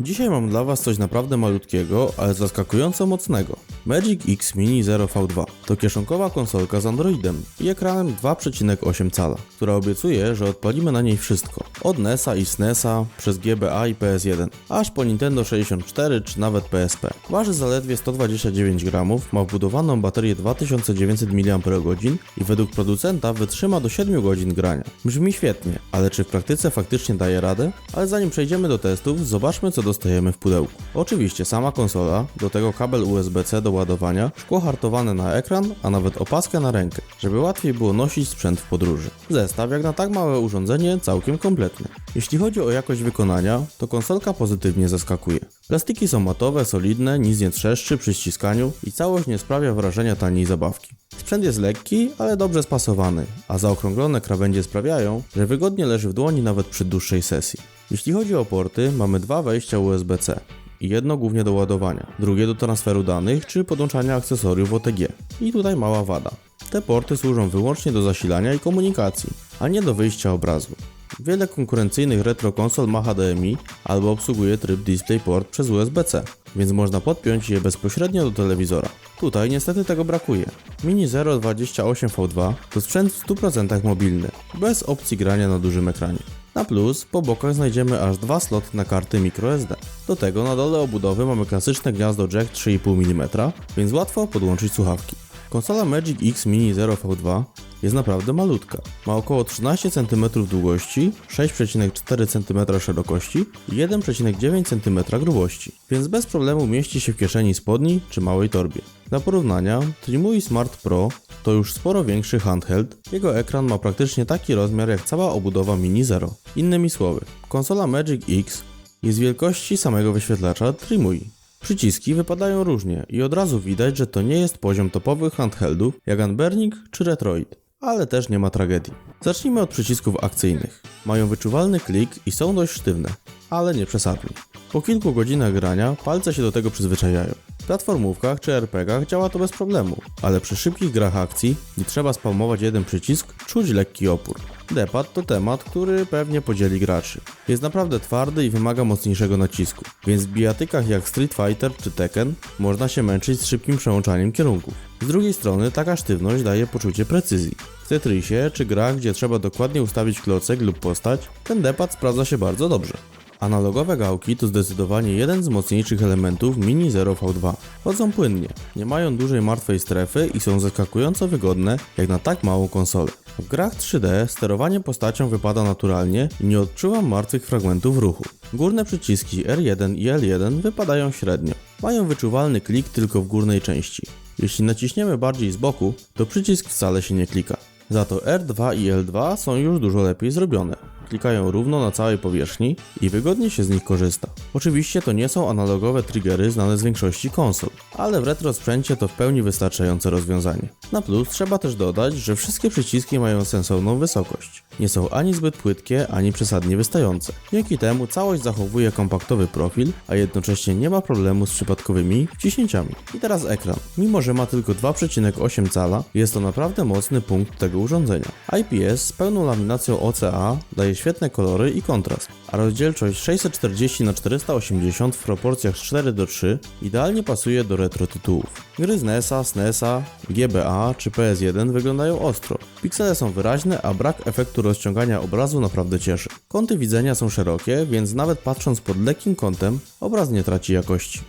Dzisiaj mam dla Was coś naprawdę malutkiego, ale zaskakująco mocnego. Magic X Mini Zero V2 to kieszonkowa konsolka z Androidem i ekranem 2,8 cala, która obiecuje, że odpalimy na niej wszystko. Od NESa i SNESa, przez GBA i PS1, aż po Nintendo 64 czy nawet PSP. Waży zaledwie 129 gramów, ma wbudowaną baterię 2900 mAh i według producenta wytrzyma do 7 godzin grania. Brzmi świetnie, ale czy w praktyce faktycznie daje radę? Ale zanim przejdziemy do testów, zobaczmy co dostajemy w pudełku. Oczywiście sama konsola, do tego kabel USB-C do ładowania, szkło hartowane na ekran, a nawet opaskę na rękę, żeby łatwiej było nosić sprzęt w podróży. Zestaw jak na tak małe urządzenie całkiem kompletny. Jeśli chodzi o jakość wykonania, to konsolka pozytywnie zaskakuje. Plastiki są matowe, solidne, nic nie trzeszczy przy ściskaniu i całość nie sprawia wrażenia taniej zabawki. Sprzęt jest lekki, ale dobrze spasowany, a zaokrąglone krawędzie sprawiają, że wygodnie leży w dłoni nawet przy dłuższej sesji. Jeśli chodzi o porty, mamy dwa wejścia USB-C jedno głównie do ładowania, drugie do transferu danych czy podłączania akcesoriów OTG. I tutaj mała wada. Te porty służą wyłącznie do zasilania i komunikacji, a nie do wyjścia obrazu. Wiele konkurencyjnych retro konsol ma HDMI albo obsługuje tryb DisplayPort przez USB-C, więc można podpiąć je bezpośrednio do telewizora. Tutaj niestety tego brakuje. Mini 028V2 to sprzęt w 100% mobilny, bez opcji grania na dużym ekranie. Na plus, po bokach znajdziemy aż dwa sloty na karty microSD. Do tego na dole obudowy mamy klasyczne gniazdo jack 3,5 mm, więc łatwo podłączyć słuchawki. Konsola Magic X Mini 0 V2 jest naprawdę malutka. Ma około 13 cm długości, 6,4 cm szerokości i 1,9 cm grubości, więc bez problemu mieści się w kieszeni spodni czy małej torbie. Dla porównania, Trimui Smart Pro to już sporo większy handheld, jego ekran ma praktycznie taki rozmiar jak cała obudowa Mini Zero. Innymi słowy, konsola Magic X jest wielkości samego wyświetlacza Trimui. Przyciski wypadają różnie i od razu widać, że to nie jest poziom topowych handheldów jak Anbernic czy Retroid, ale też nie ma tragedii. Zacznijmy od przycisków akcyjnych. Mają wyczuwalny klik i są dość sztywne, ale nie przesadnie. Po kilku godzinach grania palce się do tego przyzwyczajają. W platformówkach czy RPGach działa to bez problemu, ale przy szybkich grach akcji, gdy trzeba spalmować jeden przycisk, czuć lekki opór. Depad to temat, który pewnie podzieli graczy. Jest naprawdę twardy i wymaga mocniejszego nacisku, więc w bijatykach jak Street Fighter czy Tekken można się męczyć z szybkim przełączaniem kierunków. Z drugiej strony taka sztywność daje poczucie precyzji. W Tetrisie czy grach, gdzie trzeba dokładnie ustawić klocek lub postać, ten depad sprawdza się bardzo dobrze. Analogowe gałki to zdecydowanie jeden z mocniejszych elementów Mini Zero V2. Chodzą płynnie, nie mają dużej martwej strefy i są zaskakująco wygodne jak na tak małą konsolę. W grach 3D sterowanie postacią wypada naturalnie i nie odczuwam martwych fragmentów ruchu. Górne przyciski R1 i L1 wypadają średnio. Mają wyczuwalny klik tylko w górnej części. Jeśli naciśniemy bardziej z boku, to przycisk wcale się nie klika. Za to R2 i L2 są już dużo lepiej zrobione. Klikają równo na całej powierzchni i wygodnie się z nich korzysta. Oczywiście to nie są analogowe triggery znane z większości konsol, ale w retro sprzęcie to w pełni wystarczające rozwiązanie. Na plus trzeba też dodać, że wszystkie przyciski mają sensowną wysokość. Nie są ani zbyt płytkie, ani przesadnie wystające. Dzięki temu całość zachowuje kompaktowy profil, a jednocześnie nie ma problemu z przypadkowymi wciśnięciami. I teraz ekran. Mimo, że ma tylko 2,8 cala, jest to naprawdę mocny punkt tego urządzenia. IPS z pełną laminacją OCA daje świetne kolory i kontrast, a rozdzielczość 640 x 480 w proporcjach 4 do 3 idealnie pasuje do retro tytułów. Gry z NESa, SNESa, GBA czy PS1 wyglądają ostro. Piksele są wyraźne, a brak efektu rozciągania obrazu naprawdę cieszy. Kąty widzenia są szerokie, więc nawet patrząc pod lekkim kątem, obraz nie traci jakości.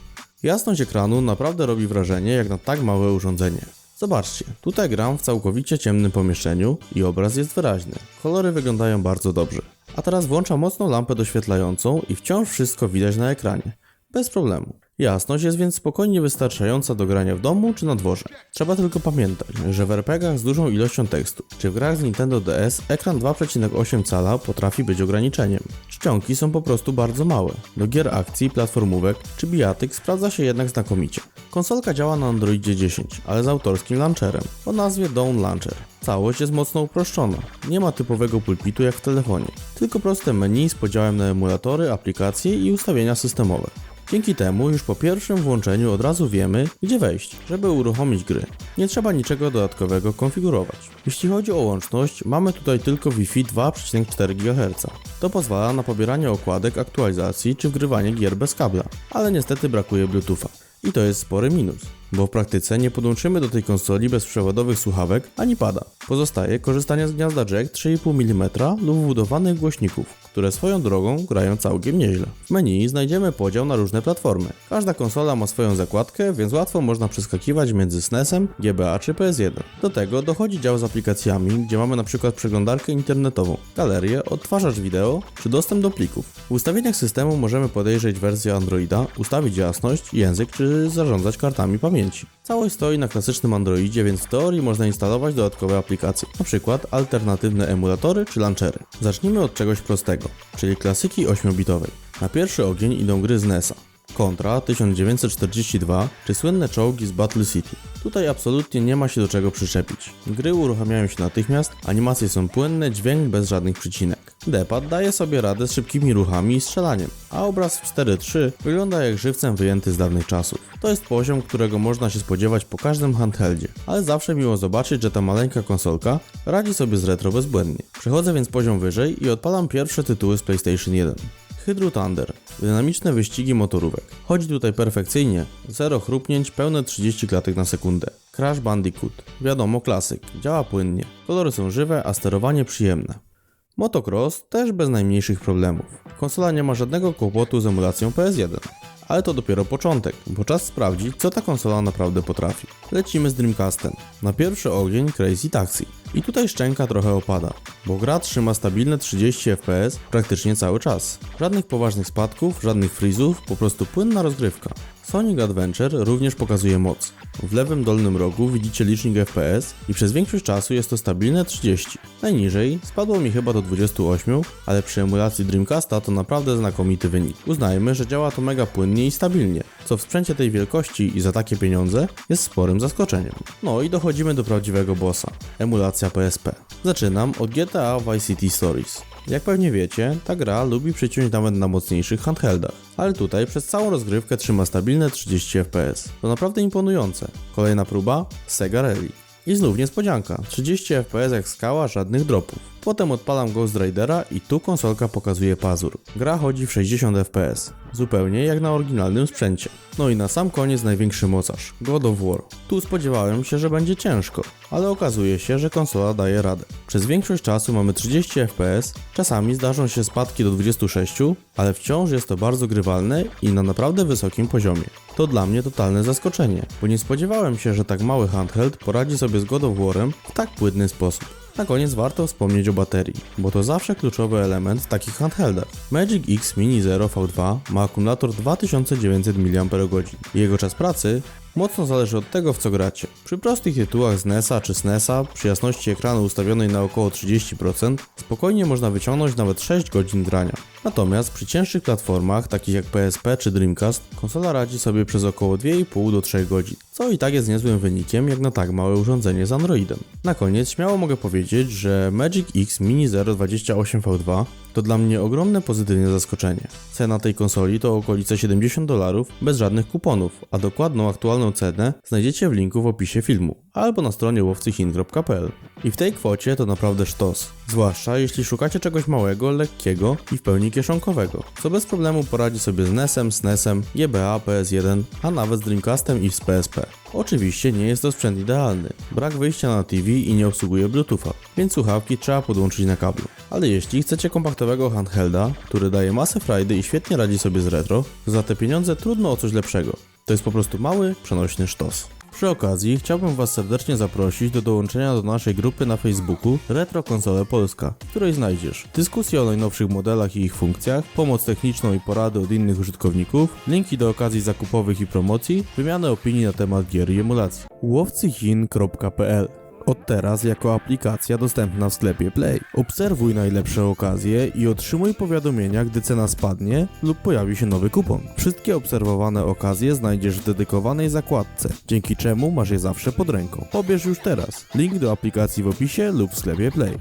Jasność ekranu naprawdę robi wrażenie jak na tak małe urządzenie. Zobaczcie, tutaj gram w całkowicie ciemnym pomieszczeniu i obraz jest wyraźny. Kolory wyglądają bardzo dobrze. A teraz włączam mocną lampę doświetlającą i wciąż wszystko widać na ekranie. Bez problemu. Jasność jest więc spokojnie wystarczająca do grania w domu czy na dworze. Trzeba tylko pamiętać, że w RPGach z dużą ilością tekstu, czy w grach z Nintendo DS ekran 2,8 cala potrafi być ograniczeniem. Czcionki są po prostu bardzo małe. Do gier akcji, platformówek czy bijatyk sprawdza się jednak znakomicie. Konsolka działa na Androidzie 10, ale z autorskim launcherem o nazwie Dawn Launcher. Całość jest mocno uproszczona. Nie ma typowego pulpitu jak w telefonie, tylko proste menu z podziałem na emulatory, aplikacje i ustawienia systemowe. Dzięki temu już po pierwszym włączeniu od razu wiemy, gdzie wejść, żeby uruchomić gry. Nie trzeba niczego dodatkowego konfigurować. Jeśli chodzi o łączność, mamy tutaj tylko Wi-Fi 2,4 GHz. To pozwala na pobieranie okładek, aktualizacji czy wgrywanie gier bez kabla, ale niestety brakuje Bluetootha. I to jest spory minus, bo w praktyce nie podłączymy do tej konsoli bezprzewodowych słuchawek ani pada. Pozostaje korzystanie z gniazda jack 3,5 mm lub wbudowanych głośników, które swoją drogą grają całkiem nieźle. W menu znajdziemy podział na różne platformy. Każda konsola ma swoją zakładkę, więc łatwo można przeskakiwać między SNES-em, GBA czy PS1. Do tego dochodzi dział z aplikacjami, gdzie mamy przykład przeglądarkę internetową, galerię, odtwarzacz wideo czy dostęp do plików. W ustawieniach systemu możemy podejrzeć wersję Androida, ustawić jasność, język czy zarządzać kartami pamięci. Całość stoi na klasycznym Androidzie, więc w teorii można instalować dodatkowe aplikacje, np. alternatywne emulatory czy launchery. Zacznijmy od czegoś prostego, czyli klasyki 8-bitowej. Na pierwszy ogień idą gry z NES-a. Contra 1942 czy słynne czołgi z Battle City. Tutaj absolutnie nie ma się do czego przyczepić. Gry uruchamiają się natychmiast, animacje są płynne, dźwięk bez żadnych przycinek. D-pad daje sobie radę z szybkimi ruchami i strzelaniem, a obraz w 4.3 wygląda jak żywcem wyjęty z dawnych czasów. To jest poziom, którego można się spodziewać po każdym handheldzie, ale zawsze miło zobaczyć, że ta maleńka konsolka radzi sobie z retro bezbłędnie. Przechodzę więc poziom wyżej i odpalam pierwsze tytuły z PlayStation 1. Hydro Thunder. Dynamiczne wyścigi motorówek. Chodzi tutaj perfekcyjnie, zero chrupnięć, pełne 30 klatek na sekundę. Crash Bandicoot. Wiadomo, klasyk. Działa płynnie. Kolory są żywe, a sterowanie przyjemne. Motocross też bez najmniejszych problemów. Konsola nie ma żadnego kłopotu z emulacją PS1. Ale to dopiero początek, bo czas sprawdzić, co ta konsola naprawdę potrafi. Lecimy z Dreamcastem. Na pierwszy ogień Crazy Taxi. I tutaj szczęka trochę opada, bo gra trzyma stabilne 30 fps praktycznie cały czas. Żadnych poważnych spadków, żadnych freezów, po prostu płynna rozgrywka. Sonic Adventure również pokazuje moc. W lewym dolnym rogu widzicie licznik FPS i przez większość czasu jest to stabilne 30. Najniżej spadło mi chyba do 28, ale przy emulacji Dreamcasta to naprawdę znakomity wynik. Uznajmy, że działa to mega płynnie i stabilnie, co w sprzęcie tej wielkości i za takie pieniądze jest sporym zaskoczeniem. No i dochodzimy do prawdziwego bossa. Emulacja PSP. Zaczynam od GTA Vice City Stories. Jak pewnie wiecie, ta gra lubi przyciąć nawet na mocniejszych handheldach, ale tutaj przez całą rozgrywkę trzyma stabilne 30 fps. To naprawdę imponujące. Kolejna próba? Sega Rally. I znów niespodzianka, 30 fps jak skała, żadnych dropów. Potem odpalam Ghost Ridera i tu konsolka pokazuje pazur. Gra chodzi w 60 fps, zupełnie jak na oryginalnym sprzęcie. No i na sam koniec największy mocarz, God of War. Tu spodziewałem się, że będzie ciężko, ale okazuje się, że konsola daje radę. Przez większość czasu mamy 30 fps, czasami zdarzą się spadki do 26, ale wciąż jest to bardzo grywalne i na naprawdę wysokim poziomie. To dla mnie totalne zaskoczenie, bo nie spodziewałem się, że tak mały handheld poradzi sobie z God of War'em w tak płynny sposób. Na koniec warto wspomnieć o baterii, bo to zawsze kluczowy element w takich handheldach. Magic X Mini Zero V2 ma akumulator 2900 mAh. Jego czas pracy mocno zależy od tego, w co gracie. Przy prostych tytułach z NES-a czy SNES-a, przy jasności ekranu ustawionej na około 30%, spokojnie można wyciągnąć nawet 6 godzin grania. Natomiast przy cięższych platformach, takich jak PSP czy Dreamcast, konsola radzi sobie przez około 2,5 do 3 godzin, co i tak jest niezłym wynikiem jak na tak małe urządzenie z Androidem. Na koniec śmiało mogę powiedzieć, że Magic X Mini 028 V2 to dla mnie ogromne pozytywne zaskoczenie. Cena tej konsoli to okolice 70 dolarów bez żadnych kuponów, a dokładną aktualną cenę znajdziecie w linku w opisie filmu albo na stronie łowcychin.pl. I w tej kwocie to naprawdę sztos, zwłaszcza jeśli szukacie czegoś małego, lekkiego i w pełni kieszonkowego, co bez problemu poradzi sobie z NES-em, SNES-em, GBA, PS1, a nawet z Dreamcastem i z PSP. Oczywiście nie jest to sprzęt idealny, brak wyjścia na TV i nie obsługuje Bluetootha, więc słuchawki trzeba podłączyć na kablu. Ale jeśli chcecie kompaktowego handhelda, który daje masę frajdy i świetnie radzi sobie z retro, za te pieniądze trudno o coś lepszego. To jest po prostu mały, przenośny sztos. Przy okazji chciałbym Was serdecznie zaprosić do dołączenia do naszej grupy na Facebooku Retro Konsole Polska, w której znajdziesz dyskusje o najnowszych modelach i ich funkcjach, pomoc techniczną i porady od innych użytkowników, linki do okazji zakupowych i promocji, wymianę opinii na temat gier i emulacji. łowcychin.pl od teraz jako aplikacja dostępna w sklepie Play. Obserwuj najlepsze okazje i otrzymuj powiadomienia, gdy cena spadnie lub pojawi się nowy kupon. Wszystkie obserwowane okazje znajdziesz w dedykowanej zakładce, dzięki czemu masz je zawsze pod ręką. Pobierz już teraz. Link do aplikacji w opisie lub w sklepie Play.